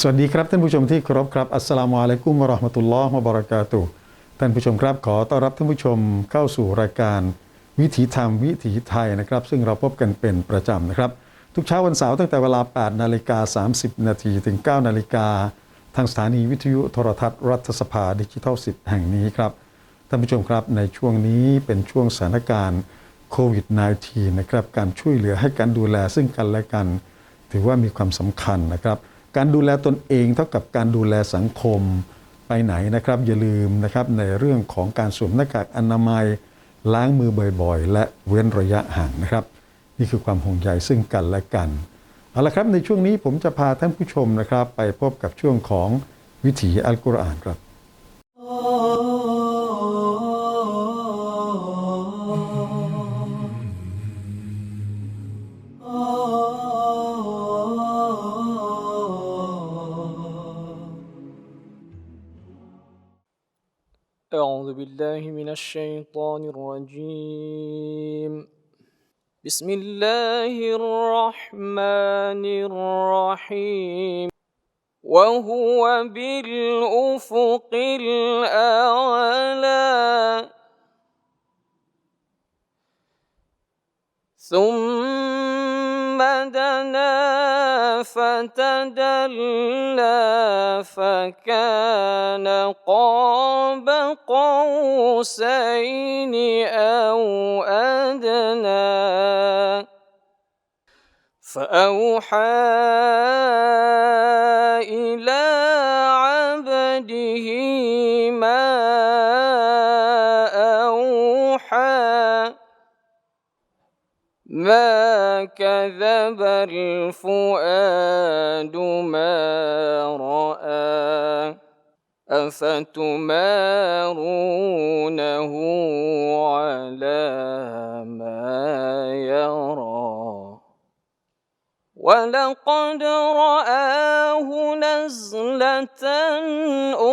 สวัสดีครับท่านผู้ชมที่เคารพครับอัสสลามุอะลัยกุมวะราะห์มะตุลลอฮ์วะบะเราะกาตุท่านผู้ชมครับขอต้อนรับท่านผู้ชมเข้าสู่รายการวิถีธรรมวิถีไทยนะครับ ซึ่งเราพบกันเป็นประจำนะครับ ทุกเช้าวันเสาร์ตั้งแต่เวลา 8 นาฬิกา 30 นาทีถึง 9 นาฬิกา ทางสถานีวิทยุโทรทัศน์รัฐสภาดิจิทัลสิทธิ์แห่งนี้ครับ ท่านผู้ชมครับในช่วงนี้เป็นช่วงสถานการณ์โควิด -19 นะครับการช่วยเหลือให้การดูแลซึ่งกันและกัน ถือว่ามีความสำคัญนะครับ การดูแลตนเองเท่ากับการดูแลสังคมไปไหนนะครับ อย่าลืมนะครับในเรื่องของการสวมหน้ากากอนามัยล้างมือบ่อยๆ และเว้นระยะห่างนะครับ นี่คือความห่วงใยซึ่งกันและกันเอาละครับในช่วงนี้ผมจะพาท่านผู้ชมนะครับ ไปพบกับช่วงของวิถีอัลกุรอานครับ بالله من الشيطان الرجيم. بسم الله الرحمن الرحيم. وهو بالأفق الأعلى. ثم دنا فتدلى فكان قاب قوسين أو أدنى. فأوحى إلى عبده ما كذب الفؤاد ما رأى أفتمارونه على ما يرى ولقد رآه نزلة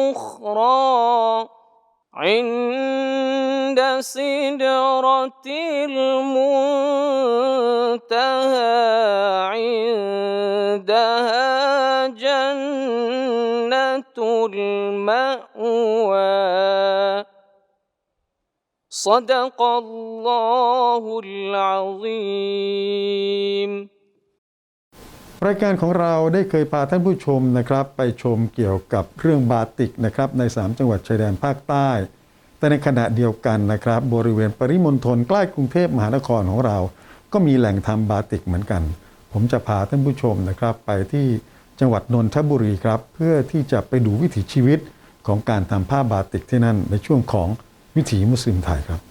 أخرى عند سدرة المنتهى عندها جنة المأوى. صدق الله العظيم. รายการของเราได้เคยพาท่านผู้ชมนะครับไปชมเกี่ยวกับเครื่องบาติกนะครับใน 3 จังหวัดชายแดนภาคใต้ แต่ในขณะเดียวกันนะครับ บริเวณปริมณฑลใกล้กรุงเทพมหานครของเรา ก็มีแหล่งทำบาติกเหมือนกัน ผมจะพาท่านผู้ชมนะครับไปที่จังหวัดนนทบุรีครับเพื่อที่จะไปดูวิถีชีวิตของการทำผ้าบาติกที่นั่นในช่วงของวิถีมุสลิมไทยครับ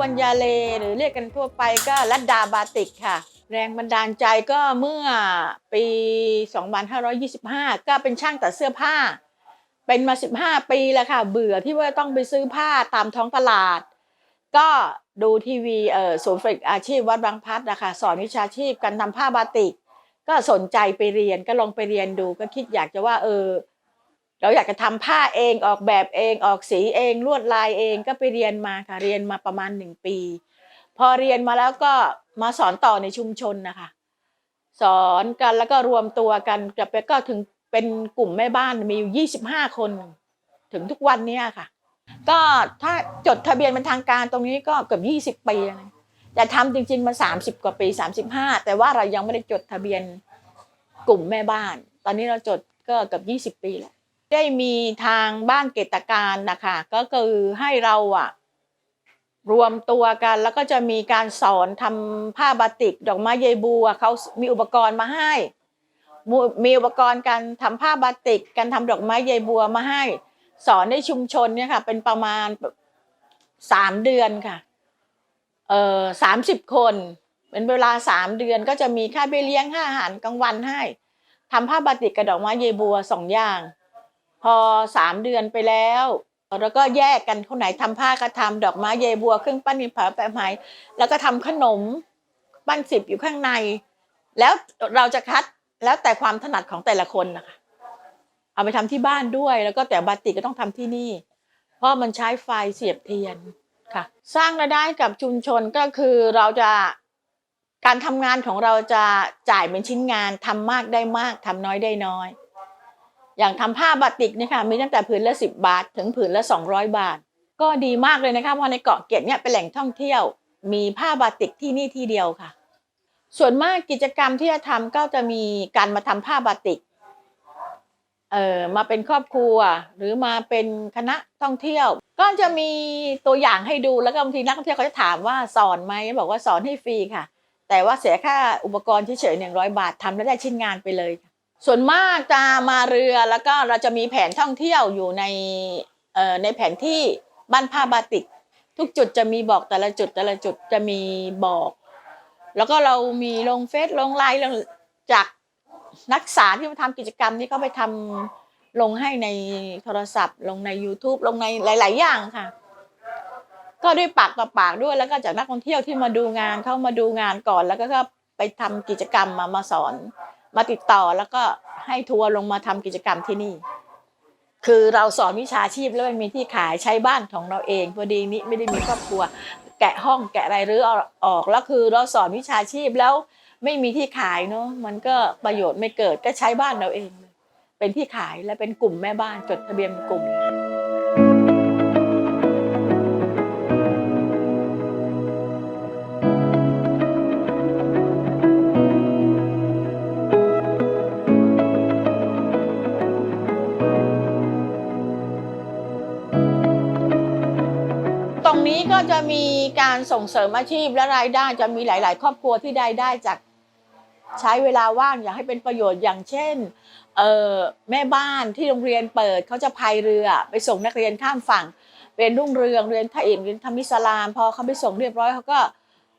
วันยาเลหรือเรียกกันทั่วไปก็ลัดดาบาติกค่ะ แรงบันดาลใจก็เมื่อปี 2525 ก็เป็นช่างตัดเสื้อผ้า เป็นมา 15 ปีแล้วค่ะ เบื่อที่ว่าต้องไปซื้อผ้าตามท้องตลาด ก็ดูทีวีเอ่อศูนย์ฝึกอาชีพวัดบางพัดนะคะสอนวิชาชีพการทำผ้าบาติก ก็สนใจไปเรียนก็ลองไปเรียนดูก็คิดอยากจะว่าเออ เราอยากจะทำผ้าเองออกแบบเองออกสีเองลวดลายเองก็ไปเรียนมาค่ะเรียนมาประมาณหนึ่งปี พอเรียนมาแล้วก็มาสอนต่อในชุมชนนะคะ สอนกันแล้วก็รวมตัวกันจะไปก็ถึงเป็นกลุ่มแม่บ้านมีอยู่25 คน ถึงทุกวันเนี้ยค่ะ ก็ถ้าจดทะเบียนเป็นทางการตรงนี้ก็เกือบ20 ปีแล้วนะแต่ทำจริงๆมา30 กว่าปี 35 แต่ว่าเรายังไม่ได้จดทะเบียนกลุ่มแม่บ้าน ตอนนี้เราจดก็เกือบ20 ปีแล้ว ได้มีทางบ้านเกตการนะคะก็คือให้เราอะรวมตัวกันแล้วก็จะมีการสอนทำผ้าบาติก ดอกไม้ใยบัวเขามีอุปกรณ์มาให้ มีอุปกรณ์การทำผ้าบาติก การทำดอกไม้ใยบัวมาให้ สอนในชุมชนเนี่ยค่ะเป็นประมาณสามเดือนค่ะเอ่อสามสิบคน เป็นเวลาสามเดือนก็จะมีค่าเบี้ยเลี้ยงค่าอาหารกลางวันให้ทำผ้าบาติกกับดอกไม้ใยบัวสองอย่าง พอสามเดือนไปแล้ว แล้วก็แยกกันคนไหนทำผ้าก็ทำดอกไม้ใยบัวเครื่องปั้นดินเผาแปะไม้แล้วก็ทำขนมปั้นสิบอยู่ข้างใน แล้วเราจะคัดแล้วแต่ความถนัดของแต่ละคนนะคะเอาไปทำที่บ้านด้วย แล้วก็แต่บาติกก็ต้องทำที่นี่ เพราะมันใช้ไฟเสียบเทียนค่ะ สร้างรายได้กับชุมชนก็คือเราจะการทำงานของเราจะจ่ายเป็นชิ้นงานทำมากได้มากทำน้อยได้น้อย อย่างทำผ้าบาติกเนี่ยค่ะมีตั้งแต่ผืนละสิบบาท ถึงผืนละสองร้อยบาท ก็ดีมากเลยนะคะเพราะในเกาะเกร็ดเนี่ยเป็นแหล่งท่องเที่ยว มีผ้าบาติกที่นี่ที่เดียวค่ะ ส่วนมากกิจกรรมที่จะทำก็จะมีการมาทำผ้าบาติกเอ่อมาเป็นครอบครัวหรือมาเป็นคณะท่องเที่ยว ก็จะมีตัวอย่างให้ดูแล้วก็บางทีนักท่องเที่ยวเขาจะถามว่าสอนไหมบอกว่าสอนให้ฟรีค่ะ แต่ว่าเสียค่าอุปกรณ์เฉยๆหนึ่งร้อยบาททำแล้วได้ชิ้นงานไปเลยค่ะ ส่วนมากจะมาเรือแล้วก็เราจะมีแผนท่องเที่ยวอยู่ในในแผนที่บ้านผ้าบาติก ทุกจุดจะมีบอกแต่ละจุดแต่ละจุดจะมีบอก แล้วก็เรามีลงเฟซลงไลน์จากนักศึกษาที่มาทำกิจกรรมนี้ก็ไปทำลงให้ในโทรศัพท์ ลงใน YouTube ลงในหลาย ๆ อย่างค่ะ ก็ด้วยปากต่อปากด้วยแล้วก็จากนักท่องเที่ยวที่มาดูงานเข้ามาดูงานก่อนแล้วก็ก็ไปทำกิจกรรมมามาสอน มาติดต่อแล้วก็ให้ทัวร์ลงมาทำกิจกรรมที่นี่ คือเราสอนวิชาชีพแล้วมันมีที่ขายใช้บ้านของเราเองพอดีนี้ไม่ได้มีครอบครัว แกะห้องแกะอะไรหรืออออกแล้วคือเราสอนวิชาชีพแล้วไม่มีที่ขายเนาะมันก็ประโยชน์ไม่เกิดก็ใช้บ้านเราเอง เป็นที่ขายและเป็นกลุ่มแม่บ้านจดทะเบียนกลุ่ม นี้ก็จะมีการส่งเสริมอาชีพและรายได้จะมีหลาย ๆ ครอบครัวที่ได้ได้จากใช้เวลาว่างอยากให้เป็นประโยชน์อย่างเช่นเออแม่บ้านที่โรงเรียนเปิดเขาจะพายเรือไปส่งนักเรียนข้ามฝั่งเรียนรุ่งเรืองเรียนไทยเอกเรียนธรรมิสลาม พอเขาไปส่งเรียบร้อยเขาก็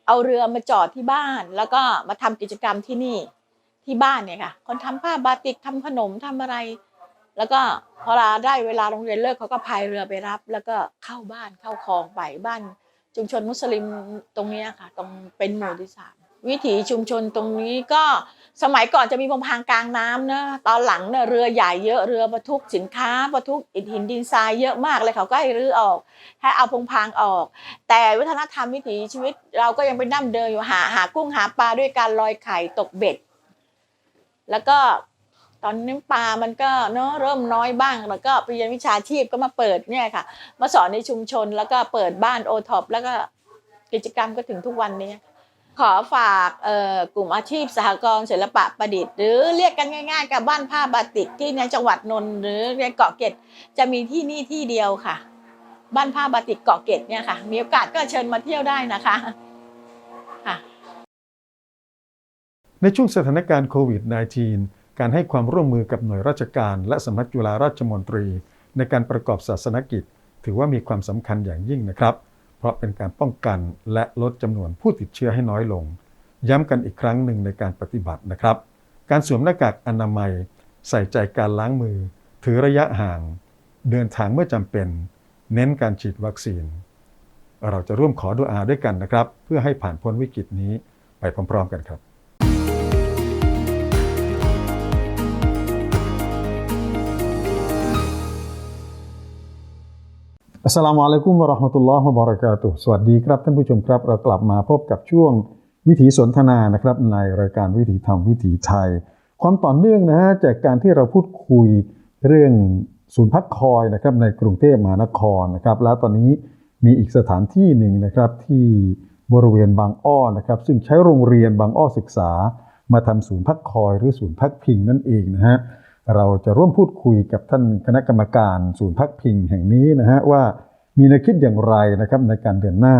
เอาเรือมาจอดที่บ้าน แล้วก็มาทำกิจกรรมที่นี่ที่บ้านเนี่ยค่ะคนทำผ้าบาติกทำขนมทำอะไร แล้วก็ พอเราได้เวลาโรงเรียนเลิกเขาก็พายเรือไปรับ แล้วก็เข้าบ้านเข้าคลองไปบ้านชุมชนมุสลิมตรงนี้ค่ะ ตรงเป็นหมู่ที่สามวิถีชุมชนตรงนี้ก็สมัยก่อนจะมีพงพางกลางน้ำนะตอนหลังเนี่ยเรือใหญ่เยอะเรือบรรทุกสินค้าบรรทุกอิฐหินดินทรายเยอะมากเลยเขาก็ให้รื้อออก ให้เอาพงพางออก แต่วัฒนธรรมวิถีชีวิต เราก็ยังเป็นดั้มเดิมอยู่หาหากุ้งหาปลาด้วยการลอยไข่ตกเบ็ด แล้วก็ ตอนนี้ปลามันก็เนาะเริ่มน้อยบ้าง แล้วก็ไปเรียนวิชาชีพก็มาเปิดเนี่ยค่ะ มาสอนในชุมชนแล้วก็เปิดบ้านโอท็อปแล้วก็กิจกรรมก็ถึงทุกวันนี้ ขอฝากกลุ่มอาชีพสหกรณ์ศิลปะประดิษฐ์ หรือเรียกกันง่ายๆ กับบ้านผ้าบาติกที่ในจังหวัดนนท์หรือในเกาะเกร็ดจะมีที่นี่ที่เดียวค่ะ บ้านผ้าบาติกเกาะเกร็ดเนี่ยค่ะ มีโอกาสก็เชิญมาเที่ยวได้นะคะค่ะในช่วงสถานการณ์โควิด -19 การให้ความร่วมมือกับหน่วยราชการและสำนักจุฬาราชมนตรี ในการประกอบศาสนกิจ ถือว่ามีความสำคัญอย่างยิ่งนะครับ เพราะเป็นการป้องกันและลดจำนวนผู้ติดเชื้อให้น้อยลง ย้ำกันอีกครั้งหนึ่งในการปฏิบัตินะครับ การสวมหน้ากากอนามัย ใส่ใจการล้างมือ ถือระยะห่าง เดินทางเมื่อจำเป็น เน้นการฉีดวัคซีน เราจะร่วมขอดุอาด้วยกันนะครับ เพื่อให้ผ่านพ้นวิกฤตนี้ไปพร้อม ๆ กันครับ อัสลามุอะลัยกุมวะราะห์มะตุลลอฮ์วะบะเรากาตุสวัสดีครับท่านผู้ชมครับ เรากลับมาพบกับช่วงวิถีสนทนานะครับในรายการวิถีธรรมวิถีไทย ความต่อเนื่องนะฮะจากการที่เราพูดคุยเรื่องศูนย์พักคอยนะครับในกรุงเทพมหานครนะครับ แล้วตอนนี้มีอีกสถานที่หนึ่งนะครับที่บริเวณบางอ้อนะครับ ซึ่งใช้โรงเรียนบางอ้อศึกษา มาทำศูนย์พักคอยหรือศูนย์พักพิงนั่นเองนะฮะ เราจะร่วมพูดคุยกับท่านคณะกรรมการศูนย์พักพิงแห่งนี้นะฮะว่ามีแนวคิดอย่างไรนะครับในการเดินหน้า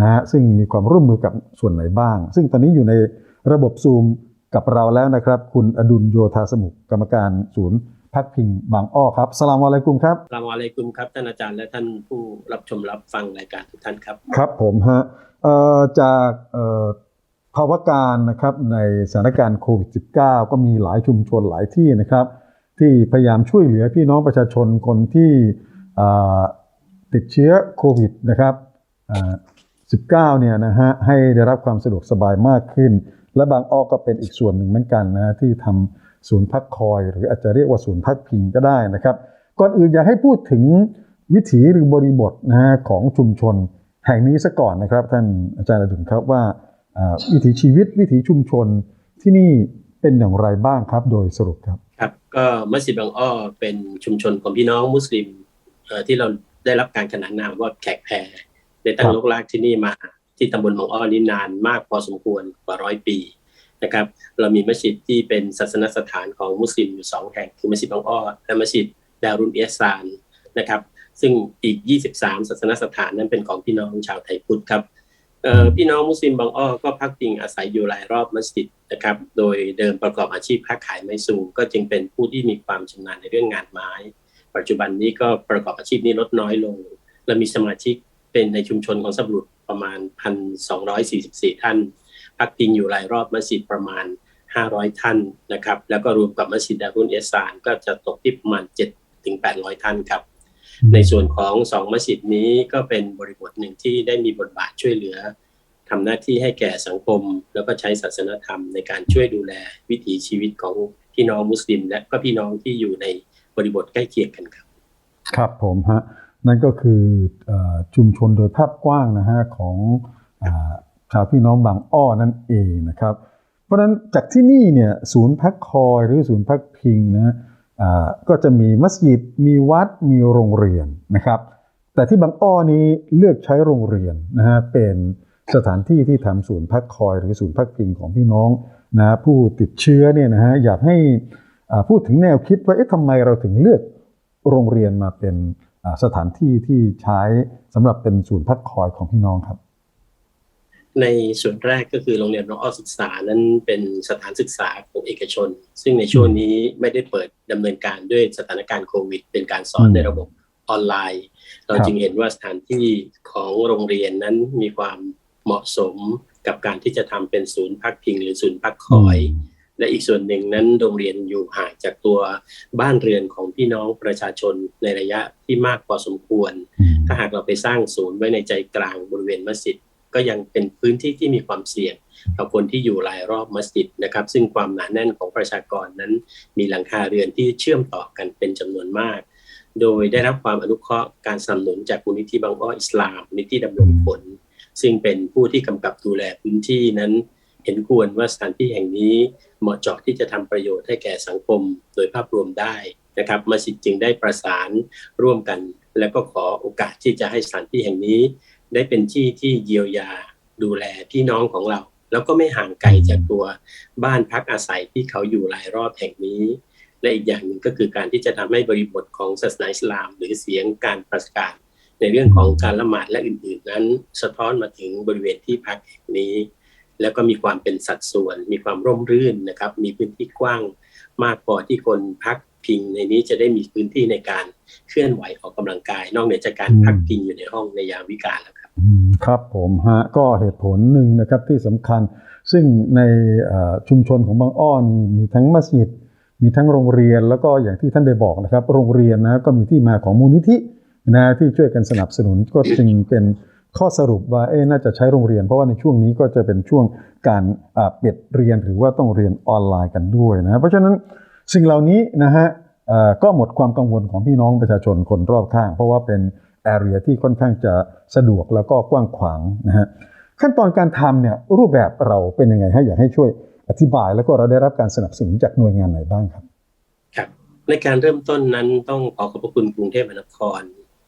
นะฮะซึ่งมีความร่วมมือกับส่วนไหนบ้าง ซึ่งตอนนี้อยู่ในระบบซูมกับเราแล้วนะครับ คุณอดุลโยธาสมุขกรรมการศูนย์พักพิงบางอ้อครับสลามอะลัยกุมครับสลามอะลัยกุมครับ ท่านอาจารย์และท่านผู้รับชมรับฟังรายการทุกท่านครับ ครับผมฮะเอ่อจากเอ่อ ภาวะการนะครับในสถานการณ์โควิด -19 ก็มีหลายชุมชนหลายที่นะครับ ที่พยายามช่วยเหลือพี่น้องประชาชนคนที่ติดเชื้อโควิดนะครับ19เนี่ยนะฮะให้ได้รับความสะดวกสบายมากขึ้น และบางอ้อก็เป็นอีกส่วนหนึ่งเหมือนกันนะที่ทำศูนย์พักคอย หรืออาจจะเรียกว่าศูนย์พักพิงก็ได้นะครับ ก่อนอื่นอยากให้พูดถึงวิถีหรือบริบทนะฮะของชุมชนแห่งนี้ซะก่อนนะครับ ท่านอาจารย์อดุลครับว่า วิถีชีวิตวิถีชุมชนที่นี่เป็นอย่างไรบ้างครับ โดยสรุปครับครับก็มัสยิดบางอ้อเป็นชุมชนของพี่น้องมุสลิมที่เราได้รับการขนานนามว่าแขกแพรได้ตั้งรับลกลากที่นี่มาที่ตำบลบางอ้อนี้นานมากพอสมควรกว่าร้อยปีนะครับ เรามีมัสยิดที่เป็นศาสนสถานของมุสลิมอยู่สองแห่งคือมัสยิดบางอ้อและมัสยิดดารุนเอสซานนะครับ ซึ่งอีก 23 ศาสนสถานนั้นเป็นของพี่น้องชาวไทยพุทธครับ พี่น้องมุสลิมบางอ้อก็พักพิงอาศัยอยู่รายรอบมัสยิดนะครับ โดยเดิมประกอบอาชีพค้าขายไม้สูงก็จึงเป็นผู้ที่มีความชำนาญในเรื่องงานไม้ ปัจจุบันนี้ก็ประกอบอาชีพนี้ลดน้อยลง และมีสมาชิกเป็นในชุมชนของสับรุษประมาณ 1,244 ท่าน พักพิงอยู่รายรอบมัสยิดประมาณ 500 ท่านนะครับ แล้วก็รวมกับมัสยิดดารุนเอสซานก็จะตกที่ประมาณ 7-800 ท่านครับ ในส่วนของสองมัสยิดนี้ก็เป็นบริบทหนึ่งที่ได้มีบทบาทช่วยเหลือทำหน้าที่ให้แก่สังคม แล้วก็ใช้ศาสนธรรมในการช่วยดูแลวิถีชีวิตของพี่น้องมุสลิม และก็พี่น้องที่อยู่ในบริบทใกล้เคียงกันครับ ครับผมฮะนั่นก็คืออชุมชนโดยภาพกว้างนะฮะของอชาวพี่น้องบางอ้อนั่นเองนะครับ เพราะฉะนั้นจากที่นี่เนี่ยศูนย์พักคอยหรือศูนย์พักพิงนะ ก็จะมีมัสยิด มีวัด มีโรงเรียนนะครับ แต่ที่บางอ้อนี้เลือกใช้โรงเรียนนะฮะเป็นสถานที่ที่ทำศูนย์พักคอยหรือศูนย์พักพิงของพี่น้องนะผู้ติดเชื้อเนี่ยนะฮะอยากให้อ่าพูดถึงแนวคิดว่าเอ๊ะทำไมเราถึงเลือกโรงเรียนมาเป็นสถานที่ที่ใช้สำหรับเป็นศูนย์พักคอยของพี่น้องครับ ในส่วนแรกก็คือโรงเรียนน้องอ้อศึกษานั้นเป็นสถานศึกษาของเอกชน ซึ่งในช่วงนี้ไม่ได้เปิดดำเนินการด้วยสถานการณ์โควิด เป็นการสอนอืมในระบบออนไลน์ เราครับจึงเห็นว่าสถานที่ของโรงเรียนนั้นมีความเหมาะสมกับการที่จะทำเป็นศูนย์พักพิง หรือศูนย์พักคอย และอีกส่วนหนึ่งนั้นโรงเรียนอยู่ห่างจากตัวบ้านเรือนของพี่น้องประชาชนในระยะที่มากพอสมควรอืมถ้าหากเราไปสร้างศูนย์ไว้ในใจกลางบริเวณมัสยิด ก็ยังเป็นพื้นที่ที่มีความเสี่ยงกับคนที่อยู่รายรอบมัสยิดนะครับ ซึ่งความหนาแน่นของประชากรนั้น มีหลังคาเรือนที่เชื่อมต่อกันเป็นจำนวนมาก โดยได้รับความอนุเคราะห์การสนับสนุนจากมูลนิธิบางอ้ออิสลามมูลนิธิดำรงผล ซึ่งเป็นผู้ที่กำกับดูแลพื้นที่นั้น เห็นควรว่าสถานที่แห่งนี้เหมาะเจาะที่จะทำประโยชน์ให้แก่สังคมโดยภาพรวมได้นะครับมัสยิดจึงได้ประสานร่วมกัน และก็ขอโอกาสที่จะให้สถานที่แห่งนี้ ได้เป็นที่ที่เยียวยาดูแลพี่น้องของเรา แล้วก็ไม่ห่างไกลจากตัวบ้านพักอาศัยที่เขาอยู่รายรอบแห่งนี้ และอีกอย่างหนึ่งก็คือการที่จะทำให้บริบทของศาสนาอิสลาม หรือเสียงการประกาศในเรื่องของการละหมาดและอื่น ๆ นั้น สะท้อนมาถึงบริเวณที่พักแห่งนี้ แล้วก็มีความเป็นสัดส่วน มีความร่มรื่นนะครับ มีพื้นที่กว้างมากพอที่คนพักพิงในนี้จะได้มีพื้นที่ในการเคลื่อนไหวออกกำลังกาย นอกเหนือจากการพักพิงอยู่ในห้องในยามวิกาลแล้ว ครับผมฮะก็เหตุผลหนึ่งนะครับที่สำคัญ ซึ่งในชุมชนของบางอ้อนี่มีทั้งมัสยิด มีทั้งโรงเรียนแล้วก็อย่างที่ท่านได้บอกนะครับ โรงเรียนนะก็มีที่มาของมูลนิธินะที่ช่วยกันสนับสนุนก็จึงเป็นข้อสรุปว่าเอ๊น่าจะใช้โรงเรียน เพราะว่าในช่วงนี้ก็จะเป็นช่วงการอ่าปิดเรียนหรือว่าต้องเรียนออนไลน์กันด้วยนะเพราะฉะนั้นสิ่งเหล่านี้นะฮะก็หมดความกังวลของพี่น้องประชาชนคนรอบข้าง เพราะว่าเป็น แอเรียที่ค่อนข้างจะสะดวกแล้วก็กว้างขวางนะฮะขั้นตอนการทำเนี่ยรูปแบบเราเป็นยังไงฮะอยากให้ช่วยอธิบายแล้วก็เราได้รับการสนับสนุนจากหน่วยงานไหนบ้างครับครับ ในการเริ่มต้นนั้นต้องขอขอบพระคุณกรุงเทพมหานคร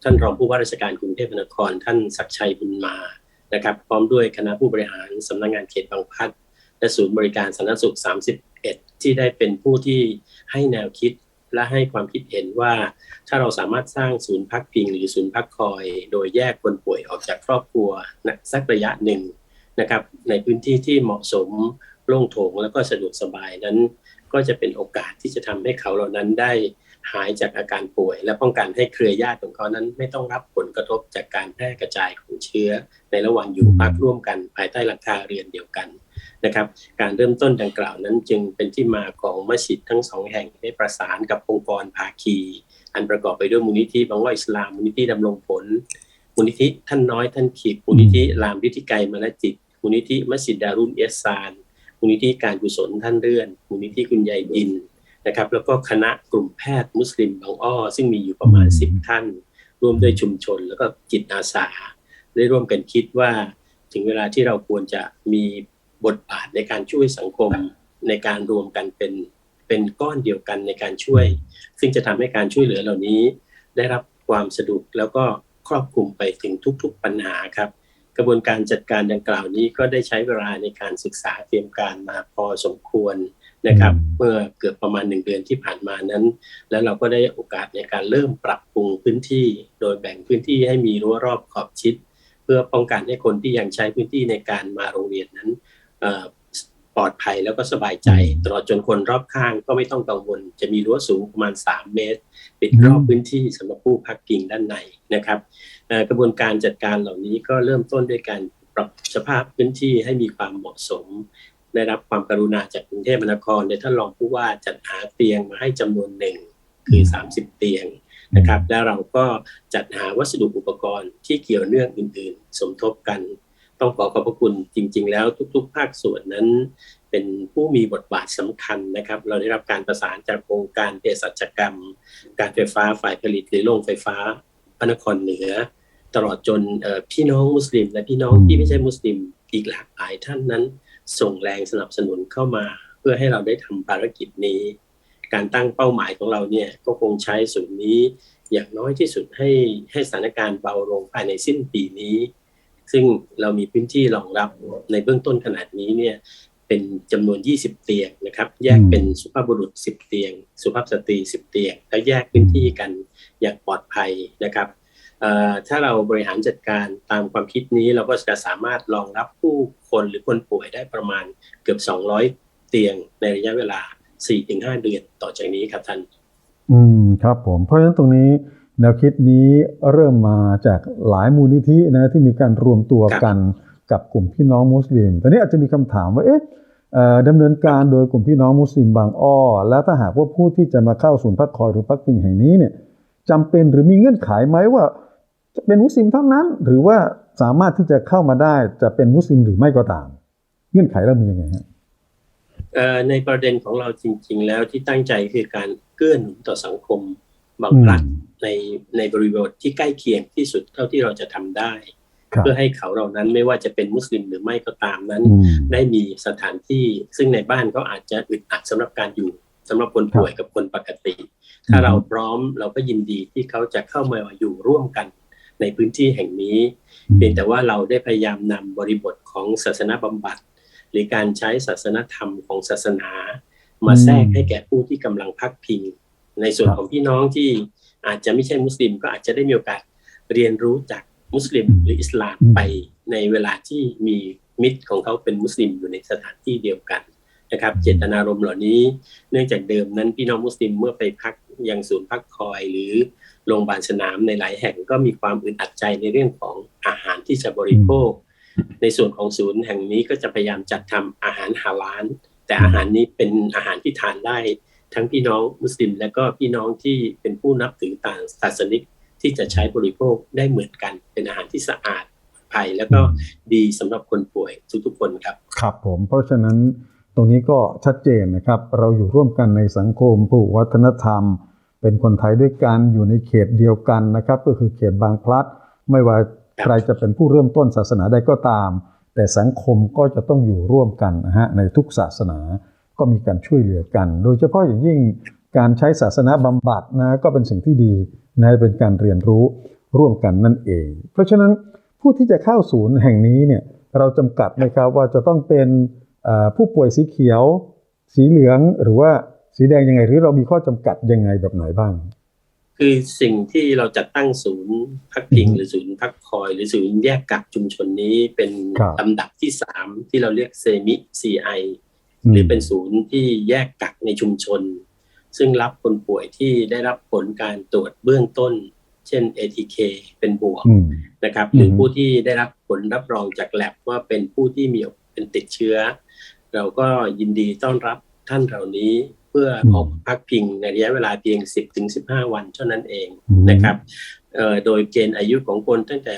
ท่านรองผู้ว่าราชการกรุงเทพมหานคร ท่านศักชัยบุญมานะครับ พร้อมด้วยคณะผู้บริหารสำนักงานเขตบางพลัดและศูนย์บริการสาธารณสุข 31 ที่ได้เป็นผู้ที่ให้แนวคิด และให้ความคิดเห็นว่า ถ้าเราสามารถสร้างศูนย์พักพิง หรือศูนย์พักคอย โดยแยกคนป่วยออกจากครอบครัวนะสักระยะหนึ่งนะครับในพื้นที่ที่เหมาะสมโล่งโถงแล้วก็สะดวกสบายนั้น ก็จะเป็นโอกาสที่จะทำให้เขาเหล่านั้นได้หายจากอาการป่วย และป้องกันให้เครือญาติของเขานั้น ไม่ต้องรับผลกระทบจากการแพร่กระจายของเชื้อ ในระหว่างอยู่พักร่วมกันภายใต้หลังคาเรือนเดียวกัน นะครับ การเริ่มต้นดังกล่าวนั้นจึงเป็นที่มาของมัสยิดทั้งสองแห่งได้ประสานกับองค์กรภาคี อันประกอบไปด้วยมูลนิธิบางว่าอิสลามมูลนิธิดำรงผลมูลนิธิท่านน้อยท่านขีดมูลนิธิลามฤทธิไกรมรจิตมูลนิธิมัสยิดดารุนเอสซานมูลนิธิการกุศลท่านเลื่อนมูลนิธิคุณยายบินนะครับ แล้วก็คณะกลุ่มแพทย์มุสลิมบางอ้อ ซึ่งมีอยู่ประมาณอืม10 ท่าน ร่วมด้วยชุมชนแล้วก็จิตอาสา ได้ร่วมกันคิดว่า ถึงเวลาที่เราควรจะมี บทบาทในการช่วยสังคมในการรวมกันเป็นเป็นก้อนเดียวกันในการช่วย ซึ่งจะทำให้การช่วยเหลือเหล่านี้ ได้รับความสะดวกแล้วก็ครอบคลุมไปถึงทุกๆปัญหาครับ กระบวนการจัดการดังกล่าวนี้ก็ได้ใช้เวลาในการศึกษาเตรียมการมาพอสมควรนะครับอืมเมื่อเกือบประมาณหนึ่งเดือนที่ผ่านมานั้น แล้วเราก็ได้โอกาสในการเริ่มปรับปรุงพื้นที่ โดยแบ่งพื้นที่ให้มีรั้วรอบขอบชิด เพื่อป้องกันให้คนที่ยังใช้พื้นที่ในการมาโรงเรียนนั้นเอ่อ ปลอดภัยแล้วก็สบายใจ ตลอดจนคนรอบข้างก็ไม่ต้องกังวล จะมีรั้วสูงประมาณ 3 เมตร ปิดรอบอืมพื้นที่สำหรับผู้พักพิงด้านในนะครับเอ่อกระบวนการจัดการเหล่านี้ก็เริ่มต้นด้วยการปรับสภาพพื้นที่ให้มีความเหมาะสม ได้รับความกรุณาจากกรุงเทพมหานครโดยท่านรองผู้ว่าจัดหาเตียงมาให้จำนวนหนึ่งคือ 30 เตียงนะครับ แล้วเราก็จัดหาวัสดุอุปกรณ์ที่เกี่ยวเนื่องอื่น ๆ สมทบกัน ต้องขอขอบพระคุณจริง ๆ แล้วทุก ๆ ภาคส่วนนั้น เป็นผู้มีบทบาทสำคัญนะครับ เราได้รับการประสานจากองค์การเภสัชกรรม การไฟฟ้าฝ่ายผลิตหรือโรงไฟฟ้าพระนครเหนือ ตลอดจนพี่น้องมุสลิม และพี่น้องที่ไม่ใช่มุสลิมอีกหลากหลายท่านนั้น ส่งแรงสนับสนุนเข้ามา เพื่อให้เราได้ทำภารกิจนี้ การตั้งเป้าหมายของเราเนี่ยก็คงใช้ศูนย์นี้อย่างน้อยที่สุดให้ให้สถานการณ์เบาลงภายในสิ้นปีนี้ ซึ่งเรามีพื้นที่รองรับในเบื้องต้นขนาดนี้เนี่ยเป็นจำนวน 20 เตียงนะครับ แยกเป็นสุภาพบุรุษ 10 เตียง สุภาพสตรี 10 เตียง แล้วแยกพื้นที่กันอย่างปลอดภัยนะครับเอ่อถ้าเราบริหารจัดการตามความคิดนี้เราก็จะสามารถรองรับผู้คนหรือคนป่วยได้ประมาณเกือบ 200 เตียงในระยะเวลา 4-5 เดือนต่อจากนี้ครับท่าน อืมครับผม เพราะฉะนั้นตรงนี้ แนวคิดนี้เริ่มมาจากหลายมูลนิธินะที่มีการรวมตัวกันกับกลุ่มพี่น้องมุสลิมแต่นี้อาจจะมีคำถามว่าเอ๊ะเอ่อดำเนินการโดยกลุ่มพี่น้องมุสลิมบางอ้อ แล้วถ้าหากว่าผู้ที่จะมาเข้าศูนย์พักคอยหรือพักพิงแห่งนี้เนี่ยจำเป็นหรือมีเงื่อนไขไหมว่าจะเป็นมุสลิมเท่านั้น หรือว่าสามารถที่จะเข้ามาได้จะเป็นมุสลิมหรือไม่ก็ตาม เงื่อนไขเรามียังไงฮะเอ่อในประเด็นของเราจริง ๆ แล้วที่ตั้งใจคือการเกื้อหนุนต่อสังคมบางพลัดอืม ในในบริบทที่ใกล้เคียงที่สุดเท่าที่เราจะทำได้ครับเพื่อให้เขาเหล่านั้นไม่ว่าจะเป็นมุสลิมหรือไม่ก็ตามนั้นอืมได้มีสถานที่ซึ่งในบ้านเขาอาจจะอึดอัดสำหรับการอยู่สำหรับคนป่วยกับคนปกติ ถ้าเราพร้อมเราก็ยินดีที่เขาจะเข้ามาอยู่ร่วมกันในพื้นที่แห่งนี้เพียงแต่ว่าเราได้พยายามนำบริบทของศาสนาบำบัด หรือการใช้ศาสนธรรมของศาสนา มาแทรกให้แก่ผู้ที่กำลังพักพิง ในส่วนครับของพี่น้องที่ อาจจะไม่ใช่มุสลิม ก็อาจจะได้มีโอกาสเรียนรู้จากมุสลิมอืมหรืออิสลามอืมไปในเวลาที่มีมิตรของเขาเป็นมุสลิมอยู่ในสถานที่เดียวกันนะครับเจตนารมณ์เหล่านี้ เนื่องจากเดิมนั้นพี่น้องมุสลิมเมื่อไปพักยังศูนย์พักคอยหรือโรงพยาบาลสนามในหลายแห่งก็มีความอึดอัดใจในเรื่องของอาหารที่จะบริโภค ในส่วนของศูนย์แห่งนี้ก็จะพยายามจัดทำอาหารฮาลาลแต่อาหารนี้เป็นอาหารที่ทานได้ ทั้งพี่น้องมุสลิม และก็พี่น้องที่เป็นผู้นับถือต่างศาสนิกที่จะใช้บริโภคได้เหมือนกันเป็นอาหารที่สะอาดปลอดภัยแล้วก็ดีสำหรับคนป่วยทุกๆคนครับ ครับผมเพราะฉะนั้นตรงนี้ก็ชัดเจนนะครับ เราอยู่ร่วมกันในสังคมผู้วัฒนธรรม เป็นคนไทยด้วยกันอยู่ในเขตเดียวกันนะครับ ก็คือเขตบางพลัด ไม่ว่าใครจะเป็นผู้เริ่มต้นศาสนาใดก็ตาม แต่สังคมก็จะต้องอยู่ร่วมกันนะฮะในทุกศาสนา ก็มีการช่วยเหลือกัน โดยเฉพาะอย่างยิ่งการใช้ศาสนาบำบัดนะก็เป็นสิ่งที่ดีนะเป็นการเรียนรู้ร่วมกันนั่นเอง เพราะฉะนั้นผู้ที่จะเข้าศูนย์แห่งนี้เนี่ยเราจำกัดไหมครับว่าจะต้องเป็นเอ่อผู้ป่วยสีเขียว สีเหลืองหรือว่าสีแดงยังไง หรือเรามีข้อจำกัดยังไงแบบไหนบ้าง คือสิ่งที่เราจัดตั้งศูนย์พักพิงอือฮึหรือศูนย์พักคอย หรือศูนย์แยกกักชุมชนนี้เป็นครับลำดับที่สามที่เราเรียกเซมิ CI หรือเป็นศูนย์ที่แยกกักในชุมชน ซึ่งรับคนป่วยที่ได้รับผลการตรวจเบื้องต้น เช่น ATK เป็นบวกอืมนะครับ หรืออืมผู้ที่ได้รับผลรับรองจากแลบว่าเป็นผู้ที่มีเป็นติดเชื้อ เราก็ยินดีต้อนรับท่านเหล่านี้เพื่อออกพักพิงในระยะเวลาเพียง 10-15 วันเท่านั้นเองอืมนะครับเอ่อโดยเกณฑ์อายุของคนตั้งแต่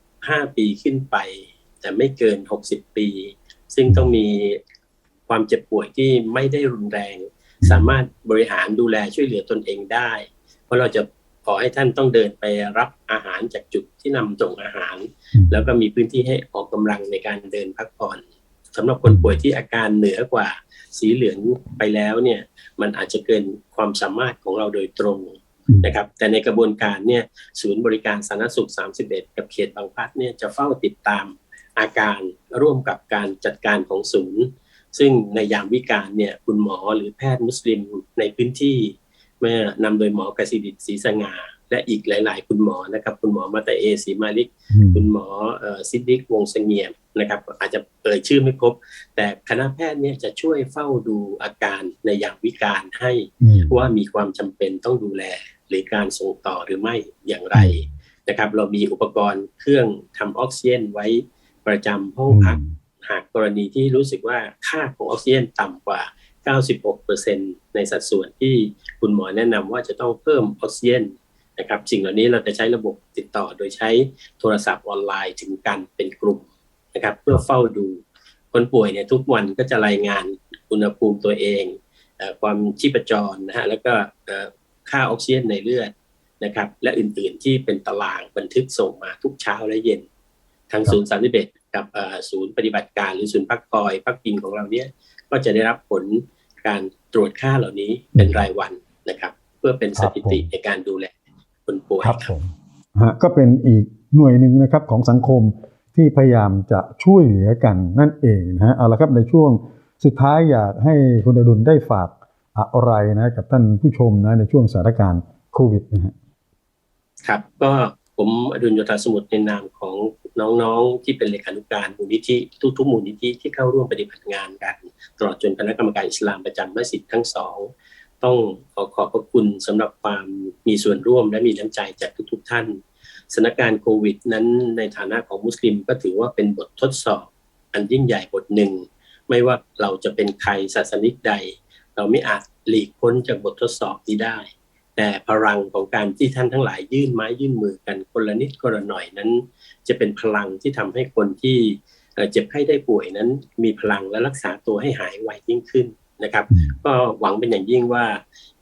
15 ปีขึ้นไป แต่ไม่เกิน 60 ปี ซึ่งต้องมี ความเจ็บป่วยที่ไม่ได้รุนแรง สามารถบริหารดูแลช่วยเหลือตนเองได้ เพราะเราจะขอให้ท่านต้องเดินไปรับอาหารจากจุดที่นำส่งอาหารอืมแล้วก็มีพื้นที่ให้ออกกำลังในการเดินพักผ่อนสำหรับคนป่วยที่อาการเหนือกว่าสีเหลืองไปแล้วเนี่ยมันอาจจะเกินความสามารถของเราโดยตรงอืมนะครับแต่ในกระบวนการเนี่ยศูนย์บริการสาธารณสุข 31 กับเขตบางพลัดเนี่ยจะเฝ้าติดตามอาการร่วมกับการจัดการของศูนย์ ซึ่งในยามวิกาลเนี่ยคุณหมอหรือแพทย์มุสลิมในพื้นที่ เมื่อนำโดยหมอกสิดิตศรีสง่าและอีกหลาย ๆ คุณหมอนะครับ คุณหมอมาตาเอศรีมาลิกอืมคุณหมอเอ่อซิดดิกวงศ์เสงี่ยมนะครับ อาจจะเอ่ยชื่อไม่ครบ แต่คณะแพทย์เนี่ยจะช่วยเฝ้าดูอาการในยามวิกาลให้อืมว่ามีความจำเป็นต้องดูแล หรือการส่งต่อหรือไม่อย่างไรนะครับ เรามีอุปกรณ์เครื่องทำออกซิเจนไว้ประจำห้องพัก หากกรณีที่รู้สึกว่าค่าของออกซิเจนต่ำกว่า 96%ในสัดส่วนที่คุณหมอแนะนำว่าจะต้องเพิ่มออกซิเจนนะครับสิ่งเหล่านี้เราจะใช้ระบบติดต่อโดยใช้โทรศัพท์ออนไลน์ถึงกันเป็นกลุ่มนะครับเพื่อเฝ้าดู คนป่วยเนี่ยทุกวันก็จะรายงานอุณหภูมิตัวเอง ความชีพจรนะฮะแล้วก็ค่าออกซิเจนในเลือดนะครับและอื่นๆที่เป็นตารางบันทึกส่งมาทุกเช้าและเย็น ทางศูนย์สามสิบเอ็ดกับเอ่อศูนย์ปฏิบัติการหรือศูนย์พักคอยพักพิงของเราเนี่ยก็จะได้รับผลการตรวจค่าเหล่านี้เป็นรายวันนะครับ เพื่อเป็นสถิติในการดูแลคนป่วยครับผมฮะก็เป็นอีกหน่วยหนึ่งนะครับของสังคมที่พยายามจะช่วยเหลือกันนั่นเองนะฮะเอาละครับในช่วงสุดท้ายอยากให้คุณอดุลได้ฝากอะไรนะกับท่านผู้ชมนะในช่วงสถานการณ์โควิดนะฮะครับก็ผมอดุลโยธาสมุทรในนามของ น้องๆ ที่เป็นเลขานุการมูลนิธิทุกๆมูลนิธิที่เข้าร่วมปฏิบัติงานกัน ตลอดจนคณะกรรมการอิสลามประจำมัสยิดทั้งสองต้องขอขอบพระคุณสำหรับความมีส่วนร่วมและมีน้ำใจจากทุกๆ ท่านสถานการณ์โควิด นั้นในฐานะของมุสลิมก็ถือว่าเป็นบททดสอบ อันยิ่งใหญ่บทหนึ่ง ไม่ว่าเราจะเป็นใครศาสนิกใด เราไม่อาจหลีกพ้นจากบททดสอบนี้ได้ แต่พลังของการที่ท่านทั้งหลายยื่นไม้ยื่นมือกันคนละนิดคนละหน่อยนั้น จะเป็นพลังที่ทำให้คนที่เอ่อเจ็บไข้ได้ป่วยนั้น มีพลังและรักษาตัวให้หายไวยิ่งขึ้นนะครับ ก็หวังเป็นอย่างยิ่งว่า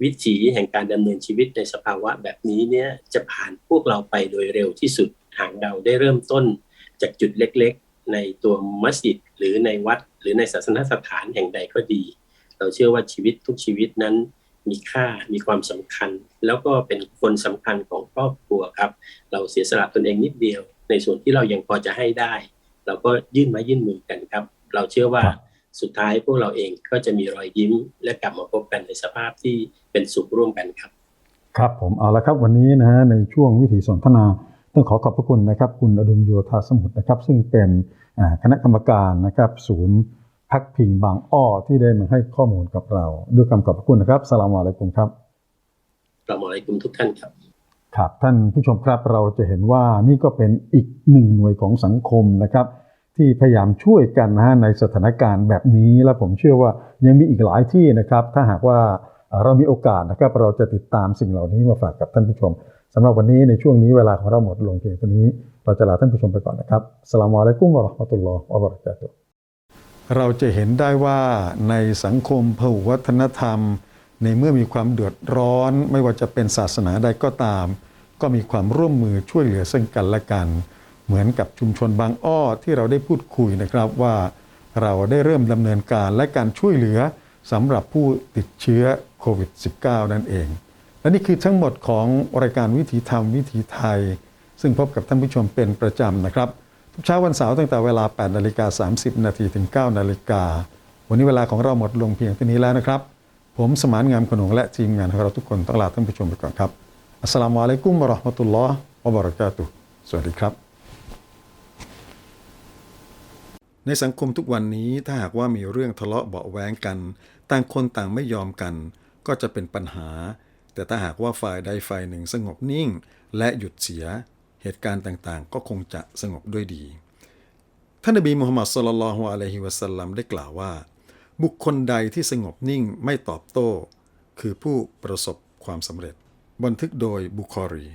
วิถีแห่งการดำเนินชีวิตในสภาวะแบบนี้เนี่ยจะผ่านพวกเราไปโดยเร็วที่สุดหากเราได้เริ่มต้นจากจุดเล็กๆ ในตัวมัสยิดหรือในวัด หรือในศาสนสถานแห่งใดก็ดี เราเชื่อว่าชีวิตทุกชีวิตนั้นมีค่ามีความสำคัญ แล้วก็เป็นคนสำคัญของครอบครัวครับ เราเสียสละตนเองนิดเดียว ในส่วนที่เรายังพอจะให้ได้ เราก็ยื่นไมายื่นมือกันครับ เราเชื่อว่าครับสุดท้ายพวกเราเองก็จะมีรอยยิ้ม และกลับมาพบกันในสภาพที่เป็นสุขร่วมกันครับ ครับผมเอาละครับวันนี้นะฮะในช่วงวิถีสนทนาต้องขอขอบพระคุณนะครับ คุณอดุลโยธาสมุทรนะครับ ซึ่งเป็นอ่าคณะกรรมการนะครับ ศูนย์พักพิงบางอ้อที่ได้มาให้ข้อมูลกับเรา ด้วยคำขอบพระคุณนะครับสลามอะลัยกุมครับเราหมออะไรกุมทุกท่านครับ ครับท่านผู้ชมครับเราจะเห็นว่านี่ก็เป็นอีกหนึ่งหน่วยของสังคมนะครับ ที่พยายามช่วยกันนะฮะในสถานการณ์แบบนี้ และผมเชื่อว่ายังมีอีกหลายที่นะครับ ถ้าหากว่าเรามีโอกาสนะครับ เราจะติดตามสิ่งเหล่านี้มาฝากกับท่านผู้ชมสำหรับวันนี้ในช่วงนี้เวลาของเราหมดลงเพียงเท่านี้ เราจะลาท่านผู้ชมไปก่อนนะครับสลามอะลัยกุมวะราะห์มะตุลลอฮ์วะบะเราะกาตุเราจะเห็นได้ว่าในสังคมพหุวัฒนธรรม ในเมื่อมีความเดือดร้อน ไม่ว่าจะเป็นศาสนาใดก็ตาม ก็มีความร่วมมือช่วยเหลือซึ่งกันและกัน เหมือนกับชุมชนบางอ้อที่เราได้พูดคุยนะครับว่า เราได้เริ่มดำเนินการและการช่วยเหลือสำหรับผู้ติดเชื้อโควิด -19 นั่นเอง และนี่คือทั้งหมดของรายการวิถีธรรมวิถีไทย ซึ่งพบกับท่านผู้ชมเป็นประจำนะครับ ทุกเช้าวันเสาร์ตั้งแต่เวลา 8นาฬิกา30 นาทีถึง 9นาฬิกาวันนี้เวลาของเราหมดลงเพียงเท่านี้แล้วนะครับ ผมสมานงามขนงและทีมงานของเราทุกคนต้องลาท่านผู้ชมไปก่อนครับ อัสสลามุอะลัยกุมวะราะห์มะตุลลอฮ์วะบะเราะกาตุสวัสดีครับ ในสังคมทุกวันนี้ถ้าหากว่ามีเรื่องทะเลาะเบาแว้งกัน ต่างคนต่างไม่ยอมกัน ก็จะเป็นปัญหา แต่ถ้าหากว่าฝ่ายใดฝ่ายหนึ่งสงบนิ่ง และหยุดเสีย เหตุการณ์ต่างๆ ก็คงจะสงบด้วยดี ท่านนบีมุฮัมมัดสุลลัลฮุอะลัยฮิวะสัลลัมได้กล่าวว่า บุคคลใดที่สงบนิ่งไม่ตอบโต้ คือผู้ประสบความสำเร็จ บันทึกโดยบุคอรี